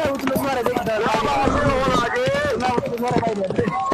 ¡Vamos! ¡Vamos! ¡Vamos! ¡Vamos! ¡Vamos! ¡Vamos!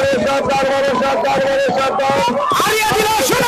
সরকার সরকার সরকার সরকার হারিয়ে দিল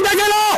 Linda Galán.